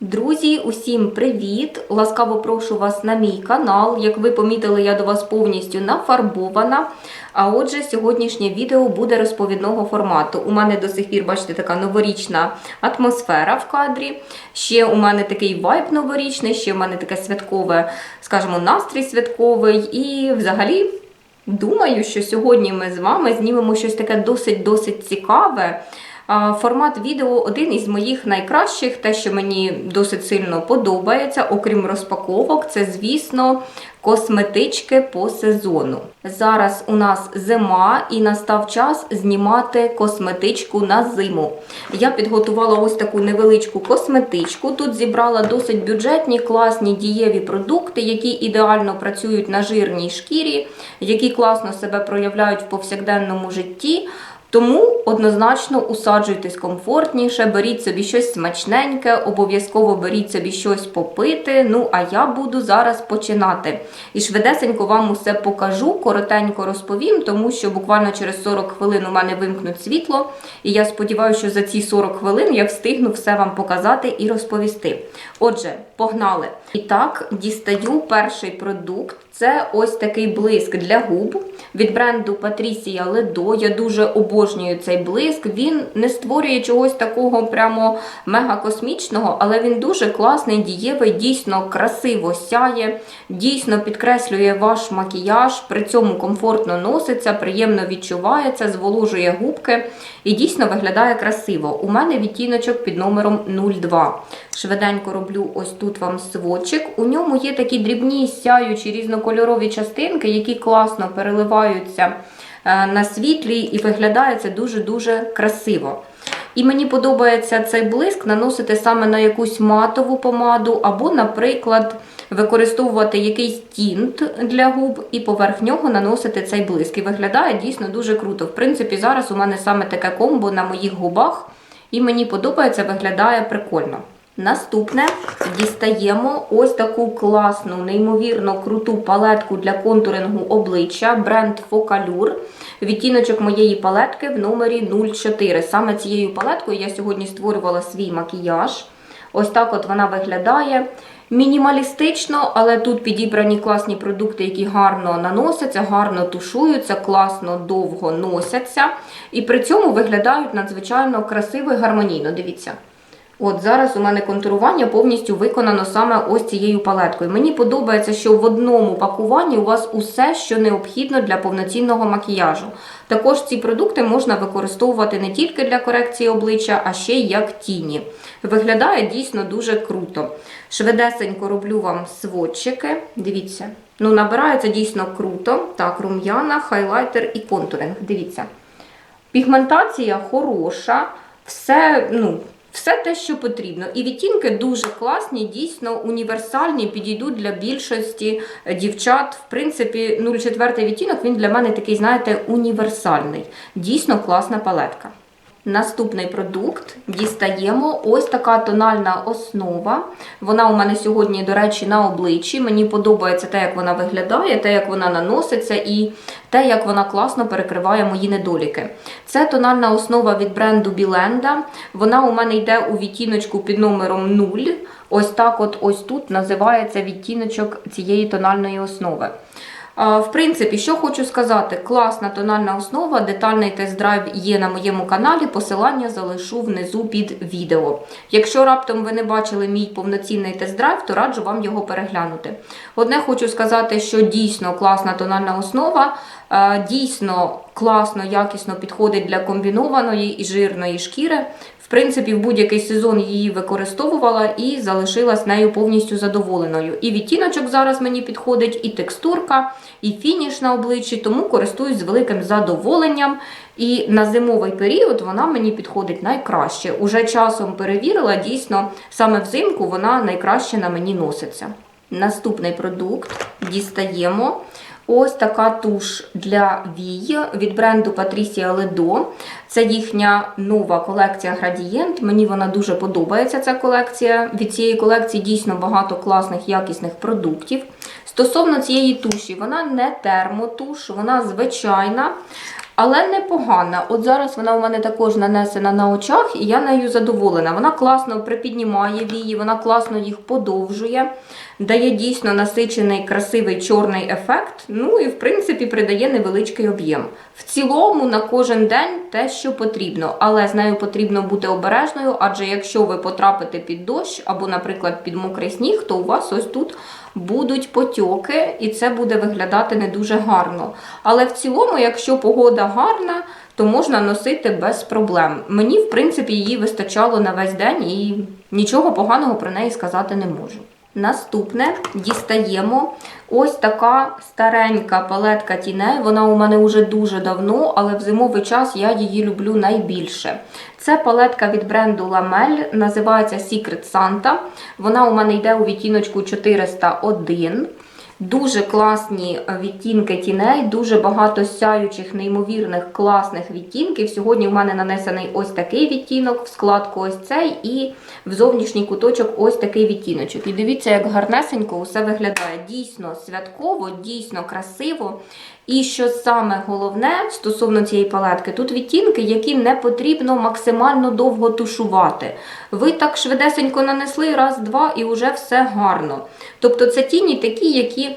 Друзі, усім привіт! Ласкаво прошу вас на мій канал. Як ви помітили, я до вас повністю нафарбована. А отже, сьогоднішнє відео буде розповідного формату. У мене до сих пір, бачите, така новорічна атмосфера в кадрі. Ще у мене такий вайб новорічний, ще у мене таке святкове, скажімо, настрій святковий. І взагалі думаю, що сьогодні ми з вами знімемо щось таке досить-досить цікаве. Формат відео один із моїх найкращих, те, що мені досить сильно подобається, окрім розпаковок, це, звісно, косметички по сезону. Зараз у нас зима і настав час знімати косметичку на зиму. Я підготувала ось таку невеличку косметичку. Тут зібрала досить бюджетні, класні дієві продукти, які ідеально працюють на жирній шкірі, які класно себе проявляють в повсякденному житті. Тому однозначно усаджуйтесь комфортніше, беріть собі щось смачненьке, обов'язково беріть собі щось попити. Ну, а я буду зараз починати. І швидесенько вам усе покажу, коротенько розповім, тому що буквально через 40 хвилин у мене вимкнуть світло. І я сподіваюся, що за ці 40 хвилин я встигну все вам показати і розповісти. Отже, погнали! І так, дістаю перший продукт. Це ось такий блиск для губ від бренду Patricia Ledo. Я дуже обожнюю цей блиск. Він не створює чогось такого прямо мега космічного, але він дуже класний, дієвий, дійсно красиво сяє, дійсно підкреслює ваш макіяж, при цьому комфортно носиться, приємно відчувається, зволожує губки і дійсно виглядає красиво. У мене відтіночок під номером 02. Швиденько роблю ось тут вам сводчик. У ньому є такі дрібні сяючі різнокольорові частинки, які класно переливаються е, на світлі і виглядає це дуже-дуже красиво. І мені подобається цей блиск наносити саме на якусь матову помаду, або, наприклад, використовувати якийсь тінт для губ і поверх нього наносити цей блиск. І виглядає дійсно дуже круто. В принципі, зараз у мене саме таке комбо на моїх губах, і мені подобається, виглядає прикольно. Наступне дістаємо ось таку класну, неймовірно круту палетку для контурингу обличчя бренд Focalure. Відтіночок моєї палетки в номері 04. Саме цією палеткою я сьогодні створювала свій макіяж. Ось так от вона виглядає. Мінімалістично, але тут підібрані класні продукти, які гарно наносяться, гарно тушуються, класно довго носяться. І при цьому виглядають надзвичайно красиво і гармонійно. Дивіться. От зараз у мене контурування повністю виконано саме ось цією палеткою. Мені подобається, що в одному пакуванні у вас усе, що необхідно для повноцінного макіяжу. Також ці продукти можна використовувати не тільки для корекції обличчя, а ще й як тіні. Виглядає дійсно дуже круто. Швидесенько роблю вам сводчики. Дивіться, ну набирається дійсно круто. Так, рум'яна, хайлайтер і контуринг. Дивіться. Пігментація хороша, все, ну. Все те, що потрібно. І відтінки дуже класні, дійсно універсальні, підійдуть для більшості дівчат. В принципі, 04 відтінок він для мене такий, знаєте, універсальний. Дійсно класна палетка. Наступний продукт дістаємо ось така тональна основа. Вона у мене сьогодні, до речі, на обличчі. Мені подобається те, як вона виглядає, те, як вона наноситься, і те, як вона класно перекриває мої недоліки. Це тональна основа від бренду Білenda. Вона у мене йде у відтіночку під номером 0. Ось так от ось тут називається відтіночок цієї тональної основи. В принципі, що хочу сказати, класна тональна основа, детальний тест-драйв є на моєму каналі, посилання залишу внизу під відео. Якщо раптом ви не бачили мій повноцінний тест-драйв, то раджу вам його переглянути. Одне хочу сказати, що дійсно класна тональна основа, дійсно класно, якісно підходить для комбінованої і жирної шкіри. В принципі, в будь-який сезон її використовувала і залишилась нею повністю задоволеною. І відтіночок зараз мені підходить, і текстурка, і фініш на обличчі, тому користуюсь з великим задоволенням. І на зимовий період вона мені підходить найкраще. Уже часом перевірила, дійсно, саме взимку вона найкраще на мені носиться. Наступний продукт дістаємо. Ось така туш для вій від бренду Patricia Ledo. Це їхня нова колекція Градієнт. Мені вона дуже подобається. Ця колекція. Від цієї колекції дійсно багато класних якісних продуктів. Стосовно цієї туші, вона не термотуш, вона звичайна. Але непогана. От зараз вона у мене також нанесена на очах, і я нею задоволена. Вона класно припіднімає вії, вона класно їх подовжує, дає дійсно насичений, красивий чорний ефект. Ну і в принципі придає невеличкий об'єм. В цілому на кожен день те, що потрібно, але з нею потрібно бути обережною, адже якщо ви потрапите під дощ або, наприклад, під мокрий сніг, то у вас ось тут будуть потьоки, і це буде виглядати не дуже гарно. Але в цілому, якщо погода гарна, то можна носити без проблем. Мені, в принципі, її вистачало на весь день і нічого поганого про неї сказати не можу. Наступне дістаємо ось така старенька палетка тіней. Вона у мене вже дуже давно, але в зимовий час я її люблю найбільше. Це палетка від бренду Lamel, називається Secret Santa. Вона у мене йде у відтіночку 401. Дуже класні е, відтінки тіней, дуже багато сяючих, неймовірних, класних відтінків. Сьогодні в мене нанесений ось такий відтінок, в складку ось цей, і в зовнішній куточок ось такий відтіночок. І дивіться, як гарнесенько усе виглядає. Дійсно святково, дійсно красиво. І що саме головне стосовно цієї палетки, тут відтінки, які не потрібно максимально довго тушувати. Ви так швидесенько нанесли раз-два і вже все гарно. Тобто це тіні такі, які.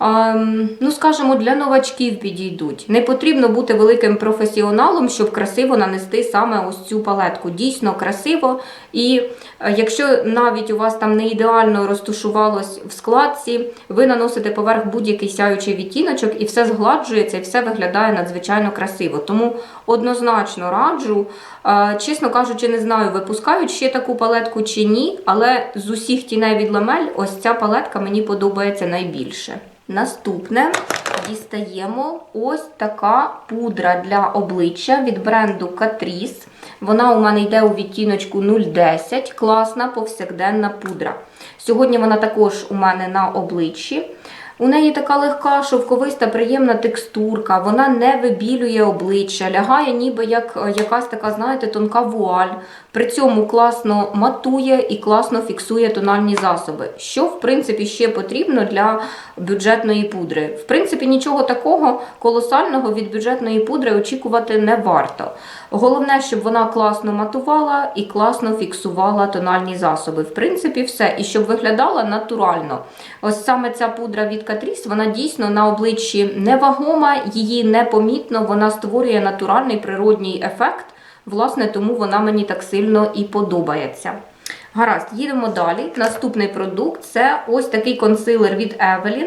Ем, Ну, скажімо, для новачків підійдуть. Не потрібно бути великим професіоналом, щоб красиво нанести саме ось цю палетку. Дійсно красиво. І е, якщо навіть у вас там не ідеально розташувалось в складці, ви наносите поверх будь-який сяючий відтіночок, і все згладжується, і все виглядає надзвичайно красиво. Тому однозначно раджу. Е, Чесно кажучи, не знаю, випускають ще таку палетку чи ні, але з усіх тіней від ламель ось ця палетка мені подобається найбільше. Наступне дістаємо ось така пудра для обличчя від бренду Catrice. Вона у мене йде у відтіночку 010, класна повсякденна пудра. Сьогодні вона також у мене на обличчі. У неї така легка, шовковиста, приємна текстурка, вона не вибілює обличчя, лягає ніби як е, якась така, знаєте, тонка вуаль. При цьому класно матує і класно фіксує тональні засоби. Що, в принципі, ще потрібно для бюджетної пудри. В принципі, нічого такого колосального від бюджетної пудри очікувати не варто. Головне, щоб вона класно матувала і класно фіксувала тональні засоби. В принципі, все. І щоб виглядала натурально. Ось саме ця пудра від Catrice, вона дійсно на обличчі невагома, її непомітно, вона створює натуральний природній ефект. Власне, тому вона мені так сильно і подобається. Гаразд, їдемо далі. Наступний продукт це ось такий консилер від Evelyn.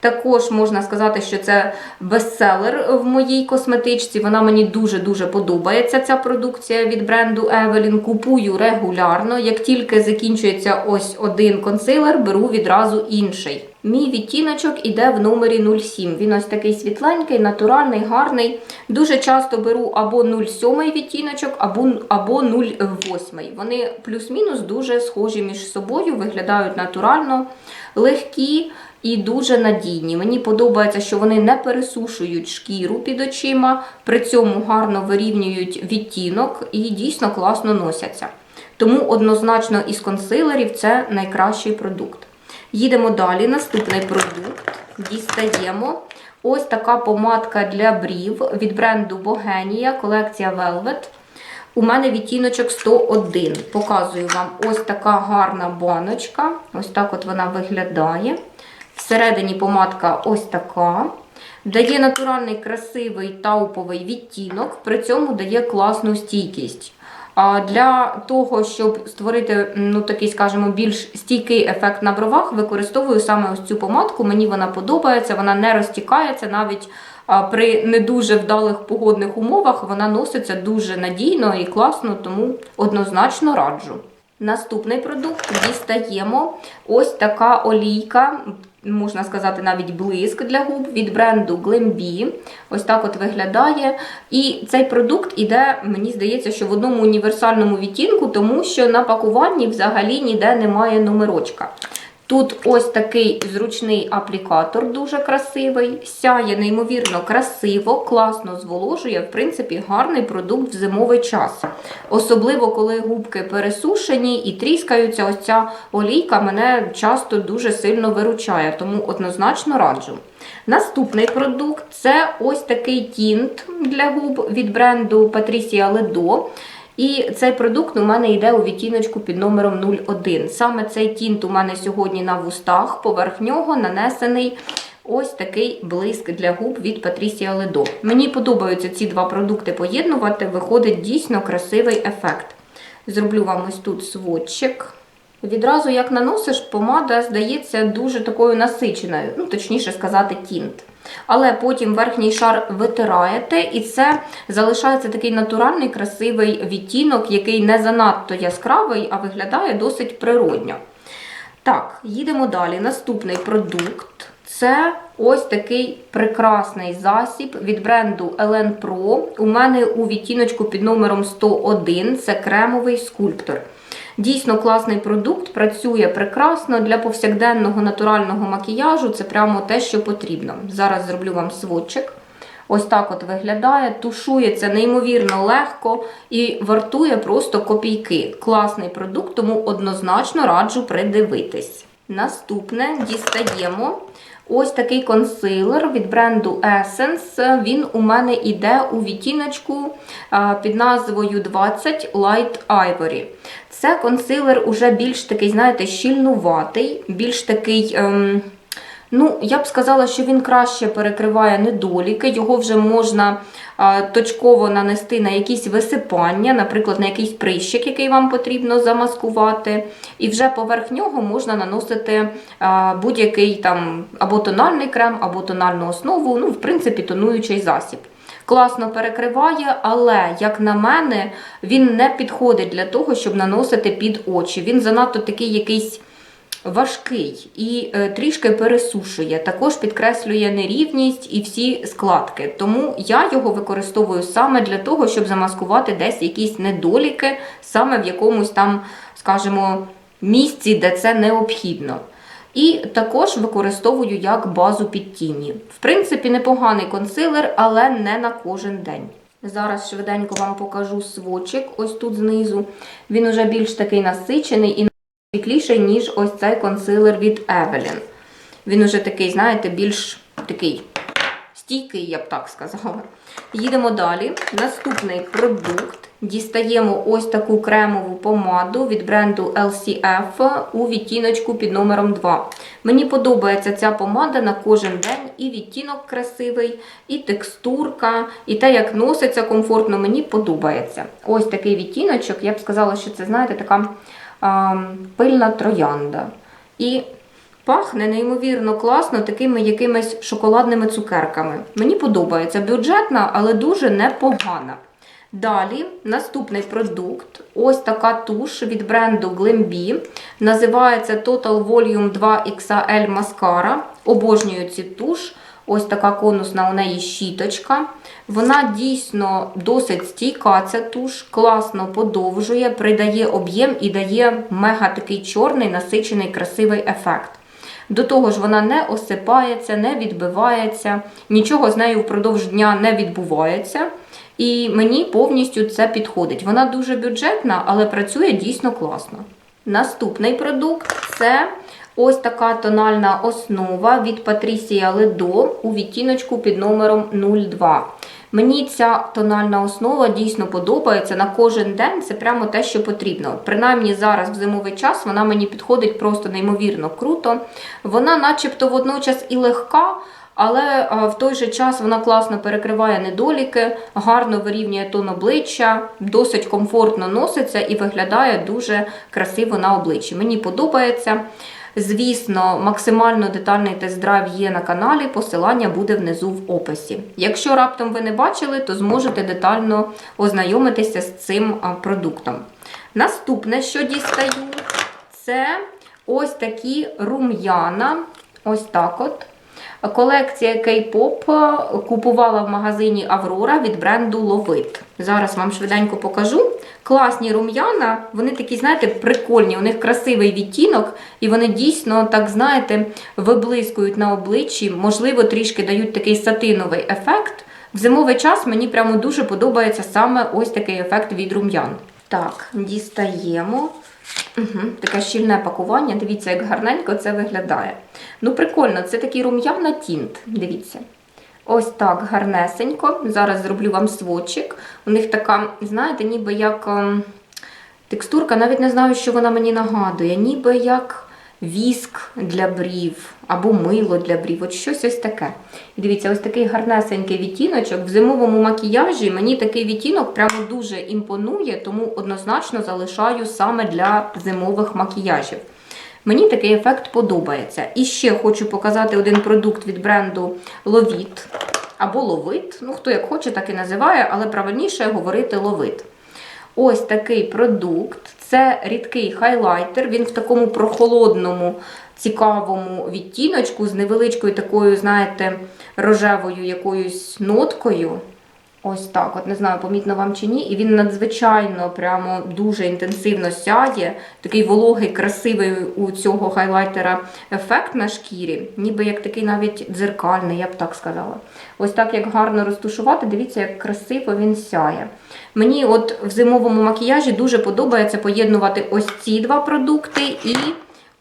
Також можна сказати, що це бестселер в моїй косметичці. Вона мені дуже-дуже подобається, ця продукція від бренду Evelyn. Купую регулярно. Як тільки закінчується ось один консилер, беру відразу інший. Мій відтіночок іде в номері 07. Він ось такий світленький, натуральний, гарний. Дуже часто беру або 07 відтіночок, або, або 08. Вони плюс-мінус дуже схожі між собою, виглядають натурально, легкі і дуже надійні. Мені подобається, що вони не пересушують шкіру під очима, при цьому гарно вирівнюють відтінок і дійсно класно носяться. Тому однозначно із консилерів це найкращий продукт. Їдемо далі. Наступний продукт. Дістаємо. Ось така помадка для брів від бренду Bogenia, колекція Velvet. У мене відтіночок 101. Показую вам ось така гарна баночка. Ось так от вона виглядає. Всередині помадка ось така. Дає натуральний красивий тауповий відтінок, при цьому дає класну стійкість. Для того, щоб створити ну, такий, скажімо, більш стійкий ефект на бровах, використовую саме ось цю помадку. Мені вона подобається, вона не розтікається навіть при не дуже вдалих погодних умовах. Вона носиться дуже надійно і класно, тому однозначно раджу. Наступний продукт дістаємо ось така олійка, можна сказати, навіть блиск для губ від бренду Glambi. Ось так от виглядає. І цей продукт іде, мені здається, що в одному універсальному відтінку, тому що на пакуванні взагалі ніде немає номерочка. Тут ось такий зручний аплікатор, дуже красивий, сяє неймовірно красиво, класно зволожує. В принципі, гарний продукт в зимовий час. Особливо, коли губки пересушені і тріскаються, ось ця олійка мене часто дуже сильно виручає, тому однозначно раджу. Наступний продукт це ось такий тінт для губ від бренду Patricia Ledo. І цей продукт у мене йде у відтіночку під номером 01. Саме цей тінт у мене сьогодні на вустах, поверх нього нанесений ось такий блиск для губ від Patricia Ledo. Мені подобаються ці два продукти поєднувати, виходить дійсно красивий ефект. Зроблю вам ось тут сводчик. Відразу як наносиш, помада здається дуже такою насиченою, ну точніше сказати, тінт. Але потім верхній шар витираєте, і це залишається такий натуральний красивий відтінок, який не занадто яскравий, а виглядає досить природньо. Так, їдемо далі. Наступний продукт це ось такий прекрасний засіб від бренду Elen Pro. У мене у відтіночку під номером 101 це кремовий скульптор. Дійсно класний продукт, працює прекрасно для повсякденного натурального макіяжу. Це прямо те, що потрібно. Зараз зроблю вам сводчик. Ось так от виглядає, тушується неймовірно легко і вартує просто копійки. Класний продукт, тому однозначно раджу придивитись. Наступне дістаємо ось такий консилер від бренду Essence. Він у мене йде у відтіночку під назвою 20 Light Ivory. Це консилер уже більш такий, знаєте, щільнуватий, більш такий. Ем, Ну, я б сказала, що він краще перекриває недоліки, його вже можна точково нанести на якісь висипання, наприклад, на якийсь прищик, який вам потрібно замаскувати. І вже поверх нього можна наносити будь-який там або тональний крем, або тональну основу, ну, в принципі, тонуючий засіб. Класно перекриває, але, як на мене, він не підходить для того, щоб наносити під очі. Він занадто такий якийсь важкий і е, трішки пересушує, також підкреслює нерівність і всі складки. Тому я його використовую саме для того, щоб замаскувати десь якісь недоліки, саме в якомусь там, скажімо, місці, де це необхідно. І також використовую як базу під тіні. В принципі, непоганий консилер, але не на кожен день. Зараз швиденько вам покажу сводчик, ось тут знизу. Він уже більш такий насичений і світліший, ніж ось цей консилер від Evelyn. Він уже такий, знаєте, більш такий стійкий, я б так сказала. Їдемо далі. Наступний продукт. Дістаємо ось таку кремову помаду від бренду LCF у відтіночку під номером 2. Мені подобається ця помада на кожен день. І відтінок красивий, і текстурка, і те, як носиться комфортно, мені подобається. Ось такий відтіночок. Я б сказала, що це, знаєте, така пильна троянда. І пахне неймовірно класно такими якимись шоколадними цукерками. Мені подобається бюджетна, але дуже непогана. Далі наступний продукт ось така туш від бренду Glambi. Називається Total Volume 2 XL Mascara. Обожнюю цю туш. Ось така конусна у неї щіточка. Вона дійсно досить стійка, ця туш, класно подовжує, придає об'єм і дає мега такий чорний, насичений, красивий ефект. До того ж, вона не осипається, не відбивається, нічого з нею впродовж дня не відбувається. І мені повністю це підходить. Вона дуже бюджетна, але працює дійсно класно. Наступний продукт це ось така тональна основа від Patricia Ledo у відтіночку під номером 02. Мені ця тональна основа дійсно подобається на кожен день. Це прямо те, що потрібно. Принаймні зараз в зимовий час вона мені підходить просто неймовірно круто. Вона, начебто, водночас і легка. Але в той же час вона класно перекриває недоліки, гарно вирівнює тон обличчя, досить комфортно носиться і виглядає дуже красиво на обличчі. Мені подобається. Звісно, максимально детальний тест-драйв є на каналі, посилання буде внизу в описі. Якщо раптом ви не бачили, то зможете детально ознайомитися з цим продуктом. Наступне, що дістаю, це ось такі рум'яна. Ось так от. Колекція K-pop е, купувала в магазині Аврора від бренду Ловит. Зараз вам швиденько покажу. Класні рум'яна, вони такі, знаєте, прикольні, у них красивий відтінок, і вони дійсно, так знаєте, виблискують на обличчі, можливо, трішки дають такий сатиновий ефект. В зимовий час мені прямо дуже подобається саме ось такий ефект від рум'ян. Так, дістаємо. Угу, таке щільне пакування. Дивіться, як гарненько це виглядає. Ну, прикольно, це такий рум'яна тінт. Дивіться. Ось так гарнесенько. Зараз зроблю вам сводчик. У них така, знаєте, ніби як ем, текстурка, навіть не знаю, що вона мені нагадує, ніби як віск для брів або мило для брів. От щось ось таке. І дивіться, ось такий гарнесенький відтіночок. В зимовому макіяжі мені такий відтінок прямо дуже імпонує, тому однозначно залишаю саме для зимових макіяжів. Мені такий ефект подобається. І ще хочу показати один продукт від бренду Lovit або Ловит. Ну, хто як хоче, так і називає, але правильніше говорити Ловит. Ось такий продукт. Це рідкий хайлайтер. Він в такому прохолодному, цікавому відтіночку з невеличкою такою, знаєте, рожевою якоюсь ноткою. Ось так, от не знаю, помітно вам чи ні. І він надзвичайно прямо дуже інтенсивно сяє. Такий вологий, красивий у цього хайлайтера ефект на шкірі, ніби як такий навіть дзеркальний, я б так сказала. Ось так як гарно розтушувати, дивіться, як красиво він сяє. Мені от в зимовому макіяжі дуже подобається поєднувати ось ці два продукти і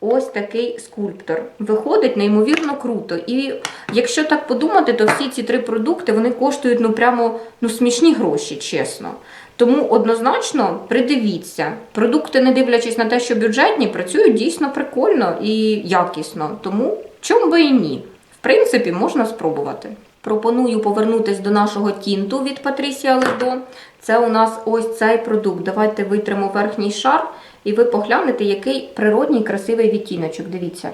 ось такий скульптор. Виходить неймовірно круто. І якщо так подумати, то всі ці три продукти вони коштують ну прямо ну, смішні гроші, чесно. Тому однозначно придивіться. Продукти, не дивлячись на те, що бюджетні, працюють дійсно прикольно і якісно. Тому чому би і ні? В принципі, можна спробувати. Пропоную повернутися до нашого тінту від Patricia Ледо. Це у нас ось цей продукт. Давайте витримо верхній шар, і ви поглянете, який природній красивий відтіночок. Дивіться.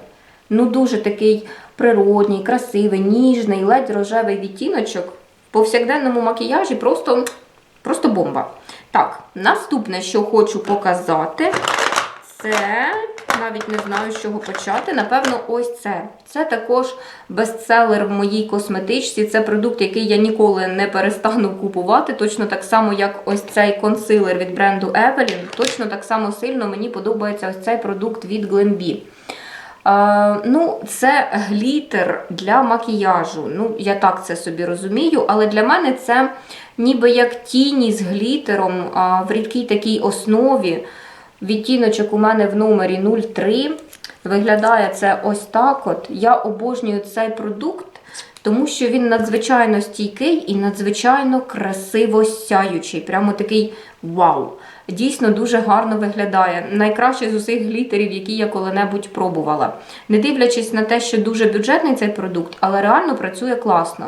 Ну, дуже такий природній, красивий, ніжний, ледь рожевий відтіночок. В повсякденному макіяжі просто, просто бомба. Так, наступне, що хочу показати, це навіть не знаю, з чого почати. Напевно, ось це. Це також бестселер в моїй косметичці. Це продукт, який я ніколи не перестану купувати. Точно так само, як ось цей консилер від бренду Evelyn. Точно так само сильно мені подобається ось цей продукт від Glenbee. Uh, ну, Це глітер для макіяжу. Ну, Я так це собі розумію, але для мене це ніби як тіні з глітером uh, в рідкій такій основі. Відтіночок у мене в номері 03. Виглядає це ось так. от. Я обожнюю цей продукт, тому що він надзвичайно стійкий і надзвичайно красиво сяючий. Прямо такий вау! Дійсно дуже гарно виглядає. Найкраще з усіх глітерів, які я коли-небудь пробувала. Не дивлячись на те, що дуже бюджетний цей продукт, але реально працює класно.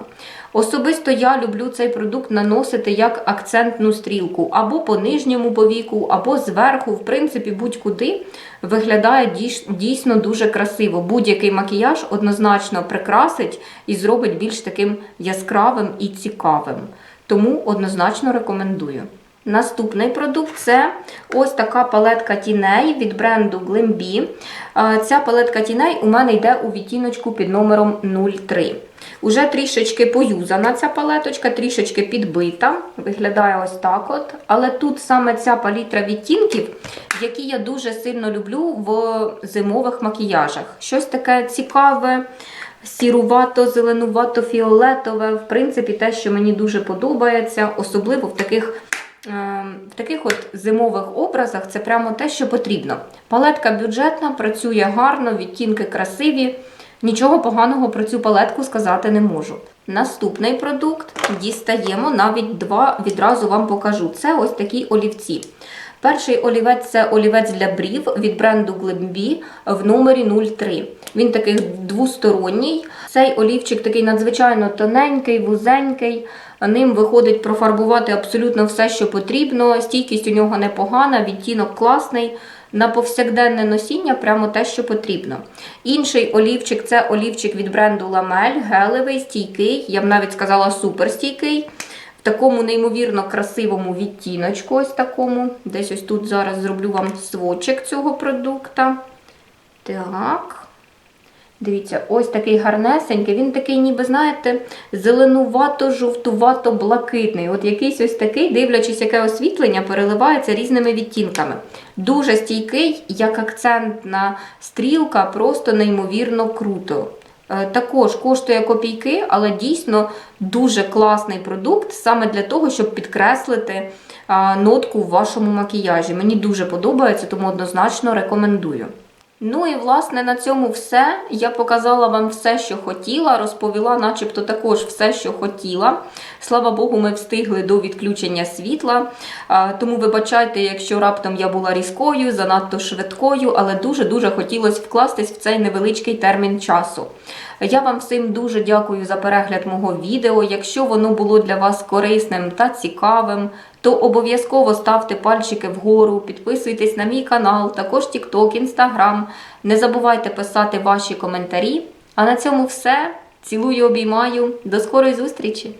Особисто я люблю цей продукт наносити як акцентну стрілку, або по нижньому повіку, або зверху, в принципі, будь-куди виглядає дійсно дуже красиво. Будь-який макіяж однозначно прикрасить і зробить більш таким яскравим і цікавим. Тому однозначно рекомендую. Наступний продукт це ось така палетка тіней від бренду Glambi. Ця палетка тіней у мене йде у відтіночку під номером 03. Уже трішечки поюзана ця палеточка, трішечки підбита. Виглядає ось так. от. Але тут саме ця палітра відтінків, які я дуже сильно люблю в зимових макіяжах. Щось таке цікаве. Сірувато, зеленувато, фіолетове, в принципі, те, що мені дуже подобається, особливо в таких в таких от зимових образах це прямо те, що потрібно. Палетка бюджетна, працює гарно, відтінки красиві. Нічого поганого про цю палетку сказати не можу. Наступний продукт дістаємо, навіть два відразу вам покажу. Це ось такі олівці. Перший олівець це олівець для брів від бренду Glambi в номері 03. Він такий двосторонній. Цей олівчик такий надзвичайно тоненький, вузенький. Ним виходить профарбувати абсолютно все, що потрібно. Стійкість у нього непогана, відтінок класний. На повсякденне носіння прямо те, що потрібно. Інший олівчик це олівчик від бренду Lamel, гелевий, стійкий, я б навіть сказала, суперстійкий. В такому неймовірно красивому відтіночку. ось такому. Десь ось тут зараз зроблю вам сводчик цього продукта. Так. Дивіться, ось такий гарнесенький. Він такий, ніби, знаєте, зеленувато-жовтувато-блакитний. От якийсь ось такий, дивлячись, яке освітлення, переливається різними відтінками. Дуже стійкий, як акцентна стрілка, просто неймовірно круто. Е, Також коштує копійки, але дійсно дуже класний продукт саме для того, щоб підкреслити нотку в вашому макіяжі. Мені дуже подобається, тому однозначно рекомендую. Ну і власне на цьому все. Я показала вам все, що хотіла, розповіла, начебто, також все, що хотіла. Слава Богу, ми встигли до відключення світла. Тому вибачайте, якщо раптом я була різкою, занадто швидкою, але дуже-дуже хотілося вкластись в цей невеличкий термін часу. Я вам всім дуже дякую за перегляд мого відео. Якщо воно було для вас корисним та цікавим, то обов'язково ставте пальчики вгору, підписуйтесь на мій канал, також TikTok, Instagram. Не забувайте писати ваші коментарі. А на цьому все. Цілую, обіймаю. До скорої зустрічі!